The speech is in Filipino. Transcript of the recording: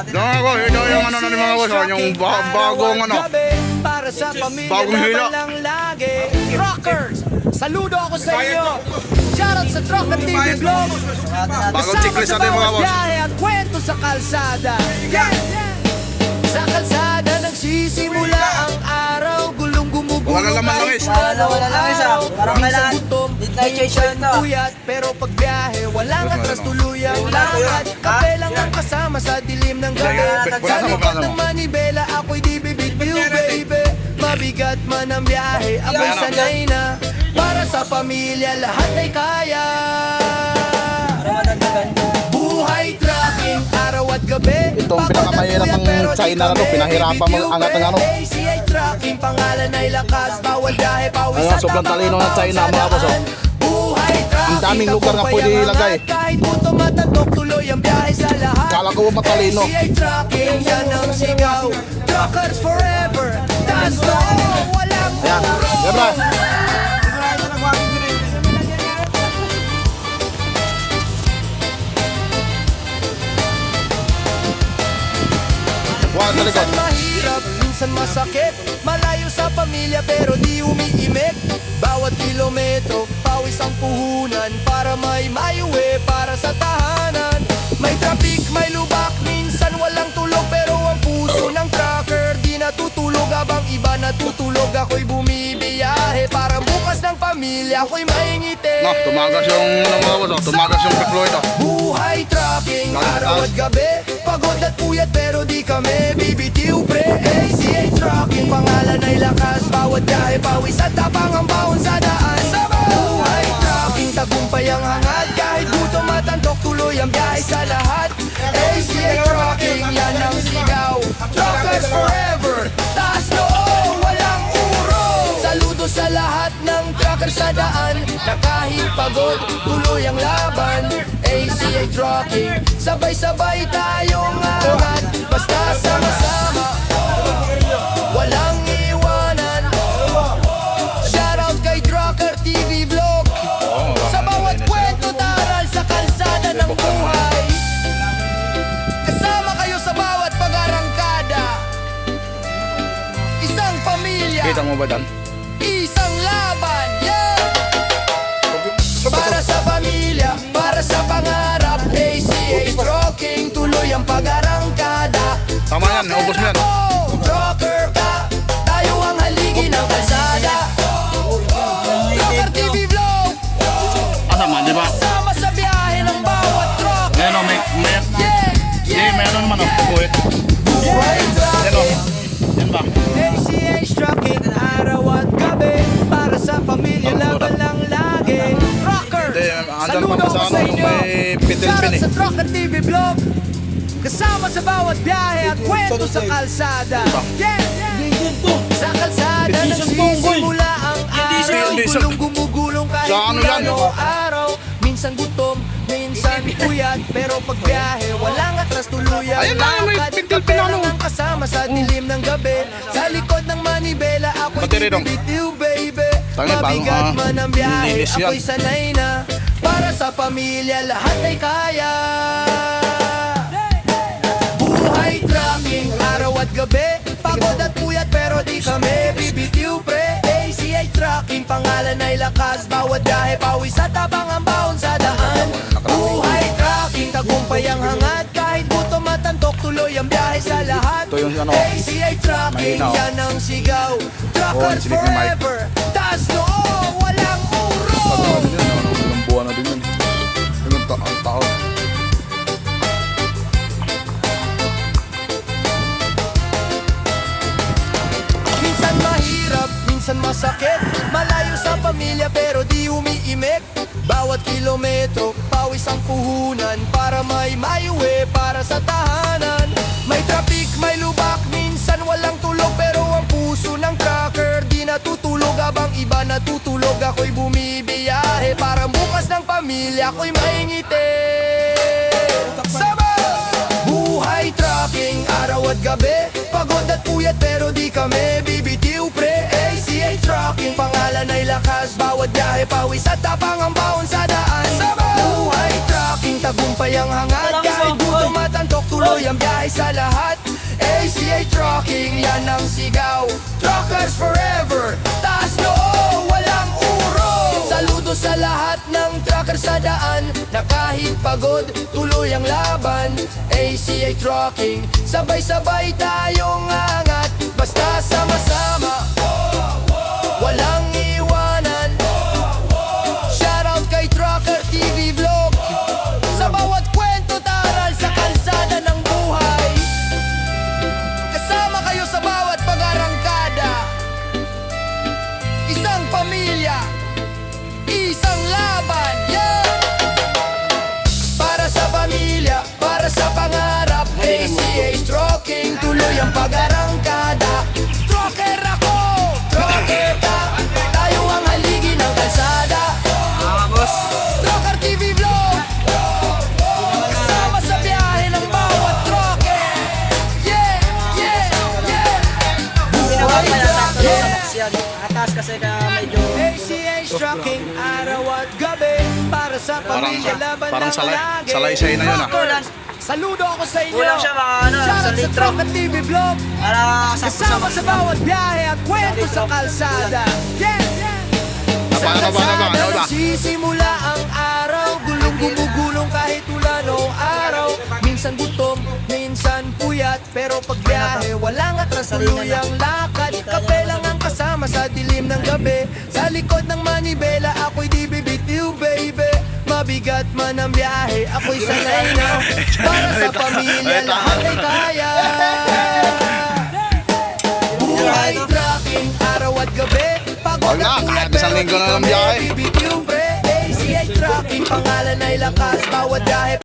Dami ko, ito yung ano na ni mga boss, yung ba- bagong ano. Para sa pamilya Bagong hila. lang lagi Rockers, saludo ako sa inyo Shoutout sa Trucker TV Vlog Bagong sa natin mga boss. biyahe at kwento sa kalsada yeah. Sa kalsada Gulong gumugulo Wala lang naman langis. Wala, wala langis, ah. Parang kailangan- Midnight chase minsan ito. puyat Pero pag biyahe, walang Wala, atras ano. tuluyang Wala, lakad. Kape lang ang kasama sa dilim ng gabi wala. ng manibela, ako'y di bibitiw baby Mabigat man ang biyahe, ako'y sanay na Para sa pamilya, lahat ay kaya Itong pinakamahirap ang di China na to, kami pinahirapan mo bibitiw, angat ng ano. at sobrang talino ng ang China, mga boss, oh. Ang daming lugar na pwede ang ilagay. buto matantok, tuloy ang biyahe sa lahat Kala ko matalino. Yan ang sigaw Truckers forever, Likod. Minsan mahirap, minsan masakit. Malayo sa pamilya pero di umiimik. Bawat kilometro, pawis ang puhunan. Para may maiuwi, para sa tahanan. May traffic, may lubak, minsan walang tulog. Pero ang puso ng trucker di natutulog. Habang iba natutulog, ako'y bumibiyahe. Para bukas ng pamilya, ako'y maingiti. No, tumagas yung ano mga boss, oh, tumagas yung piplo ito. Buhay trucking, araw at gabi Pagod at puyat pero di kami bibitiw pre. ACA trucking, pangalan ay lakas. Bawat biyahe, pawis at tapang ang bawon sa daan. Buhay trucking, tagumpay ang hangad Kahit gutom at antok, tuloy ang biyahe sa lahat. ACA trucking, yan ang sigaw. Truckers forever, taas noo, walang urong Saludo sa lahat ng truckers sa daan. Na kahit pagod, tuloy ang laban ACA trucking, sabay-sabay tayong angat Basta sama-sama, walang iwanan. Shoutout kay Trucker TV Vlog. Sa bawat kwento taral sa kalsada ng buhay. Kasama kayo sa bawat pag-arangkada. Isang pamilya. Kita mo ba dan? Isang laban, naman o, buhit. Yan o, trucking yan ba? ACH trucking araw at gabi Para sa pamilya laban lang lagi Rockers, saludo ko sa inyo Shoutout eh. sa Trucker TV Vlog Kasama sa bawat biyahe at kwento sa kalsada Yeah. Sa kalsada nagsisimula ang araw Gulong gumugulong kahit ano yan? ano araw Minsan gutom, minsan puyat Pero pag biyahe, walang atras tuluyan Ayun na, may ano. lang ang kasama sa dilim ng gabi. Sa likod ng manibela, ako'y bibitiw baby. Tangin, Mabigat ah, man ang biyahe, linis yan. ako'y sanay na. Para sa pamilya, lahat ay kaya. Buhay trucking, araw at gabi. Pagod at puyat pero di kami bibitiw pre. ACA trucking, pangalan ay lakas. Bawat biyahe, pawis at tabang ang Ito yung ano, oh. yan ang sigaw Mike. forever, taas noo, walang masakit. Malayo sa pamilya pero di umiimik. Bawat kilometro, pawis ang puhunan. Para may maiuwi, para sa tahanan. May traffic, may lubak, minsan walang tulog. Pero ang puso ng trucker di natutulog. Habang iba natutulog, ako'y bumibiyahe. Para bukas ng pamilya, ako'y maingiti. Sama! Buhay trucking, araw at gabi. Pagod at puyat pero di kami bibitiw ACA trucking, pangalan ay lakas. Bawat biyahe, pawis at tapang ang baon sa daan. Buhay trucking, tagumpay ang hangat. Kahit gutom at antok, tuloy ang biyahe sa sigaw. Truckers forever Taas noo, walang uro. Saludo sa lahat ng trucker sa daan Na kahit pagod, tuloy ang laban. ACA Trucking Sabay-sabay tayong angat Basta sama-sama Walang iwanan Atas kasi kaya medyo... ACA Trucking, araw at gabi Para sa pamilya, laban parang ng salay- lagi salaysay na yun, ah. Saludo ako sa inyo. Kulang siya mga ano, Shoutout sa sa litro. TV Vlog. Para sa Kasama sa bawat biyahe at kwento sa kalsada. Yeah, Sa kalsada nagsisimula ang araw. Gulong gumugulong kahit wala no araw. Minsan gutom, minsan puyat Pero pag biyahe, walang atras. Tuloy ang lakad Kape lang ang kasama sa dilim ng gabi. Sa likod ng manibela, ako'y di bibitiw baby. Mabigat man ang biyahe, ako'y sanay na. Para sa pamilya, lahat ay kaya. Buhay trucking, araw at gabi. Pagod na, isang pero di kami bibitiw, pre ACA trucking, pangalan ay lakas. Bawat biyahe